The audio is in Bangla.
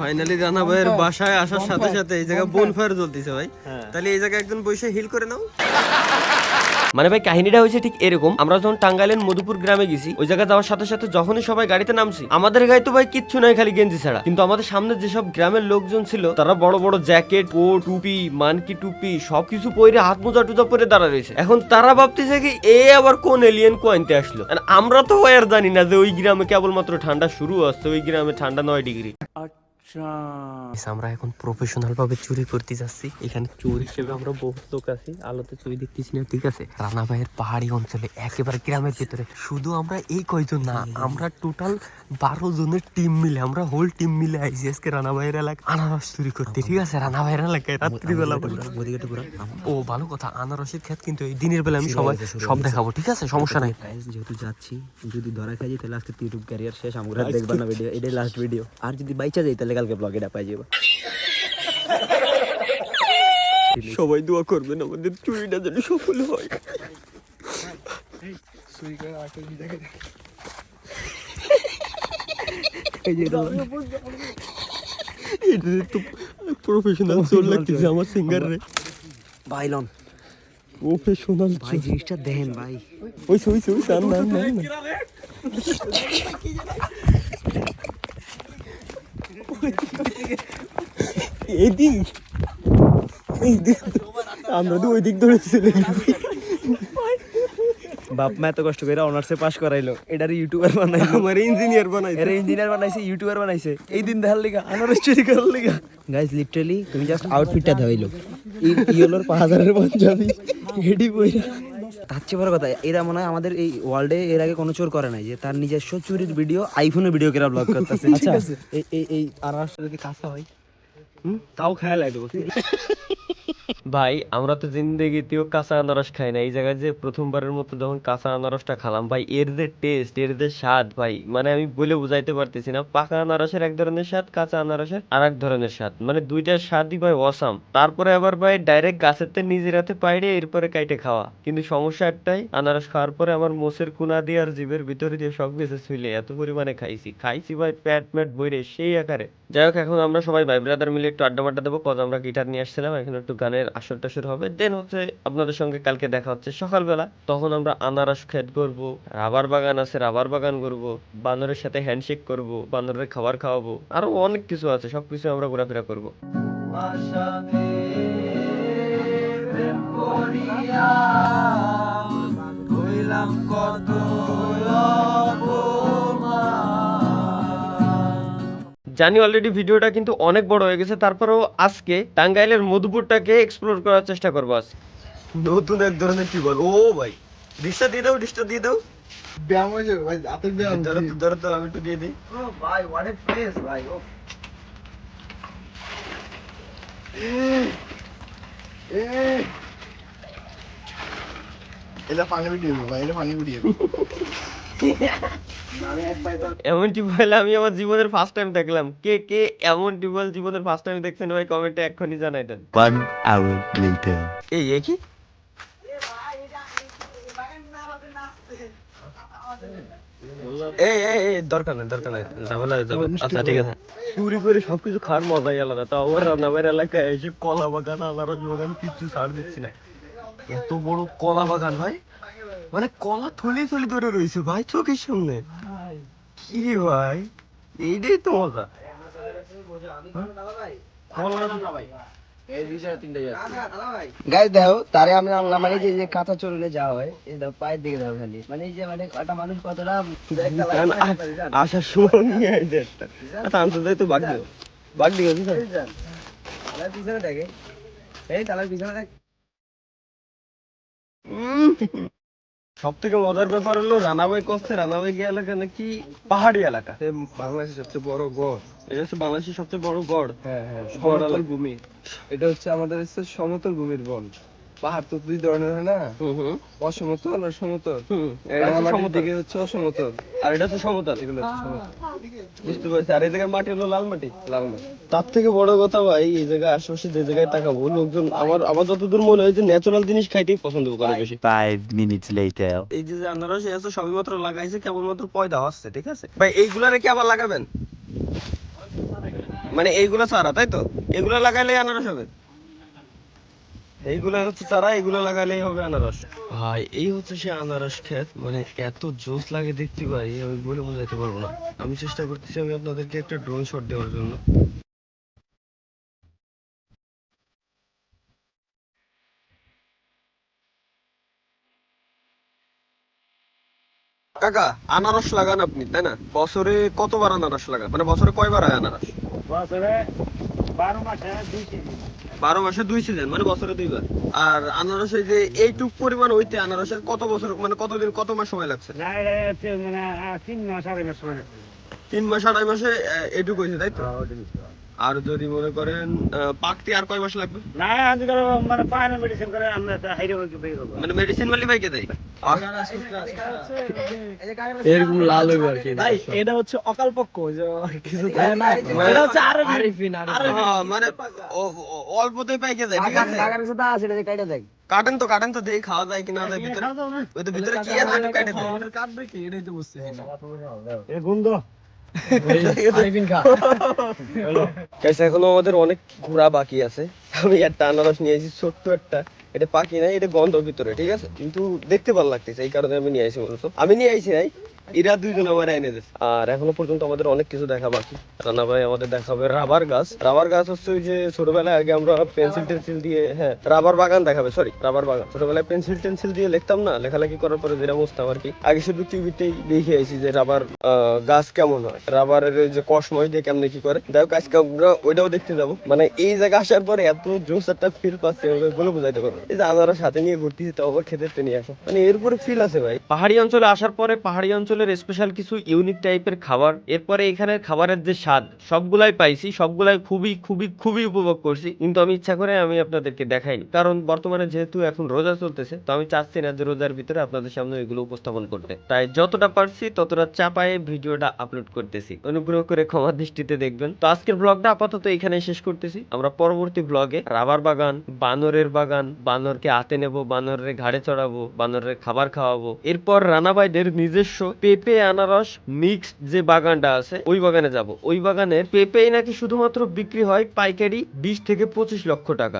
ফাইনালি রানা ভাইয়ের বাসায় আসার সাথে সাথে এই জায়গায় বোন ফায়ার জ্বলতেছে ভাই। তাহলে এই জায়গায় একজন বসে হিল করে নাও। মানে ভাই কাহিনীটা হয়েছে ঠিক এরকম। আমরা যখন টাঙ্গাইলের মধুপুর গ্রামে গেছি ওই জায়গায় যাওয়ার সাথে সাথে যখনই সবাই গাড়িতে নামছি আমাদের গায়ে তো ভাই কিচ্ছু নাই খালি গেঞ্জি ছাড়া। কিন্তু আমাদের সামনে যেসব গ্রামের লোকজন ছিল তারা বড় বড় জ্যাকেট কোট টুপি মানকি টুপি সবকিছু পরে হাত মোজা টুজা পরে দাঁড়া রয়েছে। এখন তারা ভাবতেছে কি এ আবার কোন এলিয়েন কোয়েন্টে আসলো? আমরা তো ভাই আর জানি না যে ওই গ্রামে কেবলমাত্র ঠান্ডা শুরু আসছে ওই গ্রামে ঠান্ডা নয় ডিগ্রি আমরা এখন প্রফেশনাল ভাবে চুরি করতে যাচ্ছি এখানে চোর হিসেবে আমরা বহুত লোক আছি আলোতে চুরি দেখতেছি না ঠিক আছে রানা ভাইয়ের পাহাড়ি অঞ্চলে একেবারে গ্রামের ভিতরে শুধু আমরা এই কয়জন না আমরা টোটাল বারো জনের টিম মিলে আমরা হোল টিম মিলে আইসি আজকে রানা ভাইয়ের এলাকায় আনারস চুরি করতে ঠিক আছে রানা ভাইয়ের এলাকায় রাত্রিবেলা ও ভালো কথা আনারসের ক্ষেত কিন্তু এই দিনের বেলা আমি সবাই সব দেখাবো ঠিক আছে সমস্যা নাই যেহেতু যাচ্ছি যদি ধরা খাই তাহলে আজকে ইউটিউব ক্যারিয়ার শেষ আমরা দেখবা না ভিডিও এটাই লাস্ট ভিডিও আর যদি বাইচা যাই তাহলে কালকে ব্লগ এটা পাই যাব সবাই দোয়া করবেন আমাদের চুরিটা যেন সফল হয়। এটা তো প্রফেশনাল চোর লাগতেছে আমার সিঙ্গার রে। বাইলন প্রফেশনাল ভাই জিনিসটা দেন ভাই। ওই ওই ওই না না না এদিক। আমরা তো ওই দিক ধরে বাপ মা এত কষ্ট করে অনার্সে পাস করাইলো। এটার ইউটিউবার বানাইলো। আমার ইঞ্জিনিয়ার বানাইছে। এর ইঞ্জিনিয়ার বানাইছে ইউটিউবার বানাইছে। এই দিন দেখার লিগা আনারস চুরি করার লিগা। গাইস লিটারালি তুমি জাস্ট আউটফিটটা দেখাইলো এই ইয়েলোর পাঁচ হাজারের পাঞ্জাবি। হেডি বইরা। তার চেয়ে বড় কথা এরা মনে হয় আমাদের এই ওয়ার্ল্ডে এর আগে কোনো চোর করে নাই যে তার নিজস্ব চুরির ভিডিও আইফোনে ভিডিও করে ব্লগ করতেছে। ঠিক আছে। এই এই আর আসলে যদি কাঁচা হয়? হুম, তাও খেয়াল লাগবে ভাই, আমরা তো জিন্দেগিতেও কাঁচা আনারস খাই না। এই জায়গায় যে প্রথমবারের মতো যখন কাঁচা আনারসটা খেলাম, ভাই, এর যে টেস্ট এর যে স্বাদ, ভাই মানে আমি বলে বুঝাইতে পারতেছি না। পাকা আনারসের এক ধরনের স্বাদ, কাঁচা আনারসের আর এক ধরনের স্বাদ। মানে দুইটার স্বাদই, ভাই অসাম তারপরে আবার, ভাই ডাইরেক্ট গাছের তে নিজের হাতে পাইরে এরপরে কাইটে খাওয়া। কিন্তু সমস্যা একটাই, আনারস খাওয়ার পরে আমার মোষের কুনা দিয়ে আর জীবের ভিতরে দিয়ে সব কিছু ছুইলে এত পরিমাণে খাইছি। খাইছি, ভাই, প্যাট ম্যাট বইরে সেই আকারে। যাই হোক, এখন আমরা সবাই ভাই ব্রাদার মিলে একটু আড্ডা মাড্ডা দেবো। কজ আমরা গিটার নিয়ে আসছিলাম, এখন একটু গানের আসরটা শুরু হবে। দেন হচ্ছে আপনাদের সঙ্গে কালকে দেখা হচ্ছে সকালবেলা। তখন আমরা আনারস খেত করব, রাবার বাগান আছে, রাবার বাগান করব, বানরের সাথে হ্যান্ডশেক করব, বানরের খাবার খাওয়াবো, আরও অনেক কিছু আছে, সবকিছু আমরা ঘোরাফেরা করব। জানি অলরেডি ভিডিওটা কিন্তু অনেক বড় হয়ে গেছে তারপরেও আজকে টাঙ্গাইলের মধুপুরটাকে এক্সপ্লোর করার চেষ্টা করব আজ নতুন এক ধরনের কি বল? ও ভাই ডিশটা দিয়ে দাও ডিশটা দিয়ে দাও। ব্যায়াম হয়েছে ভাই হাতের ব্যায়াম ধরো তো, ধরো তো আমি একটু দিয়ে দিই। ভাই হোয়াট এ প্লেস ভাই ও। এটা পানি ভিডিও ভাই এটা পানি ভিডিও এমন টিউবওয়েল আমি আমার জীবনের ফার্স্ট টাইম দেখলাম। কে কে এমন টিউবওয়েল জীবনের ফার্স্ট টাইম দেখছেন? ভাই কমেন্টে এক্ষুনি জানাই দেন। One hour later. এই এ কি? এই এই এই দরকার নেই দরকার নেই। ঝামেলা। আচ্ছা ঠিক আছে। চুরি করে সবকিছু খাওয়ার মজাই আলাদা। তাও আবার রান্নাবাড়ির এলাকায় এসে কলা বাগান আনারস বাগান কিছু ছাড় দিচ্ছি না। এত বড় কলা বাগান ভাই। মানে কলা থলি থলি ধরে রয়েছে ভাই চোখের সামনে। কি রে ভাই? এইটাই তো মজা। গাইস দেখো তারে আমি আনলাম মানে যে কাঁচা চরুলে যাওয়া হয় এই দেখো পায়ের দিকে দেখো খালি। মানে এই যে মানে একটা মানুষ কতটা আসার সময় নিয়ে আইছে একটা। আচ্ছা আমি তো যাই তো বাগ দিও বাগ দিও পিছনে দেখে। এই তালার পিছনে দেখ। সব থেকে মজার ব্যাপার হলো রানাবাই করছে রানাবাই গিয়ে এলাকা নাকি পাহাড়ি এলাকা। বাংলাদেশের সবচেয়ে বড় গড়। এটা হচ্ছে বাংলাদেশের সবচেয়ে বড় গড়। হ্যাঁ হ্যাঁ সমতল ভূমি। এটা হচ্ছে আমাদের হচ্ছে সমতল ভূমির বন। পাহাড় তো দুই ধরনের হয় না? হুম হুম। অসমতল আর সমতল। দিকে হচ্ছে অসমতল। আর এটা হচ্ছে সমতল। এগুলো বুঝতে পারছি। আর এই জায়গার মাটি হলো লাল মাটি? লাল মাটি। তার থেকে বড় কথা ভাই এই জায়গায় আশেপাশে যে জায়গায় তাকাবো লোকজন আমার আমার যতদূর মনে হয় যে ন্যাচারাল জিনিস খাইতেই পছন্দ করে বেশি। Five minutes later. এই যে যে আনারস আছে সবেমাত্র লাগাইছে কেবলমাত্র পয়দা হচ্ছে ঠিক আছে? ভাই এইগুলা রেখে আবার লাগাবেন? মানে এইগুলো চারা তাই তো? এগুলো লাগাইলে আনারস হবে? এইগুলো হচ্ছে চারা এগুলো লাগালেই হবে আনারস। ভাই এই হচ্ছে সে আনারস ক্ষেত মানে এত জোস লাগে দেখতে ভাই আমি বলে বোঝাতে পারব না। আমি চেষ্টা করতেছি আমি আপনাদেরকে একটা ড্রোন শট দেওয়ার জন্য। কাকা আনারস লাগান আপনি তাই না? বছরে কতবার আনারস লাগান? মানে বছরে কয়বার হয় আনারস? বছরে বারো মাসে দুই সিজন মানে বছরে দুইবার। আর আনারস এই যে এইটুক পরিমাণ হইতে আনারসের কত বছর মানে কতদিন কত মাস সময় লাগছে? তিন মাস আড়াই মাস সময় তিন মাস আড়াই মাসে এইটুক হয়েছে তাই তো? আর যদি মনে করেন পাকতে আর কয় মাস লাগবে? মানে মেডিসিন করে আমরা হাইরে হয়ে বের হব মানে মেডিসিন মালি ভাইকে দেয়? এরকম লাল হইবে আর কি এটা হচ্ছে অকাল পক্ষ যে কিছু এটা হচ্ছে আরফিন হ্যাঁ, মানে অল্পতেই পাইকে যায় ঠিক আছে? টাকার সাথে আছে এটা কাটা যায় কাটেন তো কাটেন তো দেখি খাওয়া যায় কিনা যায় ভিতরে। ওই তো ভিতরে কি আছে কাটে। কাটবে কি? এটাই তো বুঝছি গন্ধ আরফিন খা গাইস এখনও আমাদের অনেক ঘোরা বাকি আছে। আমি একটা আনারস নিয়েছি ছোট্ট একটা। এটা পাকি নাই এটা গন্ধ ভিতরে ঠিক আছে? কিন্তু দেখতে ভালো লাগতেছে এই কারণে আমি নিয়ে আইছি বলতো আমি নিয়ে আইছি নাই এরা দুইজন আমার এনে দিচ্ছে আর এখনও পর্যন্ত আমাদের অনেক কিছু দেখা বাকি। রানা ভাই আমাদের দেখাবে রাবার গাছ। রাবার গাছ হচ্ছে ওই যে ছোটবেলায় আগে আমরা পেন্সিল টেন্সিল দিয়ে হ্যাঁ রাবার বাগান দেখাবে সরি রাবার বাগান। ছোটবেলায় পেন্সিল টেন্সিল দিয়ে লিখতাম না লেখালেখি করার পরে যেটা বুঝতাম আর কি আগে শুধু টিভিতেই দেখে আইছি যে রাবার গাছ কেমন হয়। রাবারের যে কসময় দিয়ে কেমনে কি করে। দেখো আজকে আমরা ওইটাও দেখতে যাব। মানে এই জায়গা আসার পরে এত জোস একটা ফিল পাচ্ছি বলে বোঝাইতে পারব এই যে আনারা সাথে নিয়ে ঘুরতেছি তো আবার খেতে নিয়ে আসো। মানে এরপরে ফিল আছে ভাই। পাহাড়ি অঞ্চলে আসার পরে পাহাড়ি অঞ্চলের স্পেশাল কিছু ইউনিক টাইপের খাবার। এরপরে এখানের খাবারের যে স্বাদ, সবগুলাই পাইছি। সবগুলাই খুবই খুবই খুবই উপভোগ করছি। কিন্তু আমি ইচ্ছা করে আমি আপনাদেরকে দেখাইনি। কারণ বর্তমানে যেহেতু এখন রোজা চলতেছে, তো আমি চাচ্ছি না যে রোজার ভিতরে আপনাদের সামনে এগুলো উপস্থাপন করতে। তাই যতটা পারছি, ততটা চাপায়ে ভিডিওটা আপলোড করতেছি। অনুগ্রহ করে ক্ষমা দৃষ্টিতে দেখবেন। তো আজকের ব্লগটা আপাতত এখানে শেষ করতেছি। আমরা পরবর্তী ব্লগে রাবার বাগান, বানরের বাগান, বানরকে হাতে নেব, বানরের ঘাড়ে চড়াবো, বানরের খাবার খাওয়াবো। এরপর রানাবাইদের নিজস্ব পেঁপে, আনারস মিক্সড যে বাগানটা আছে, ওই বাগানে যাব। ওই বাগানের পেঁপেই নাকি শুধুমাত্র বিক্রি হয় পাইকারি বিশ থেকে পঁচিশ লক্ষ টাকা।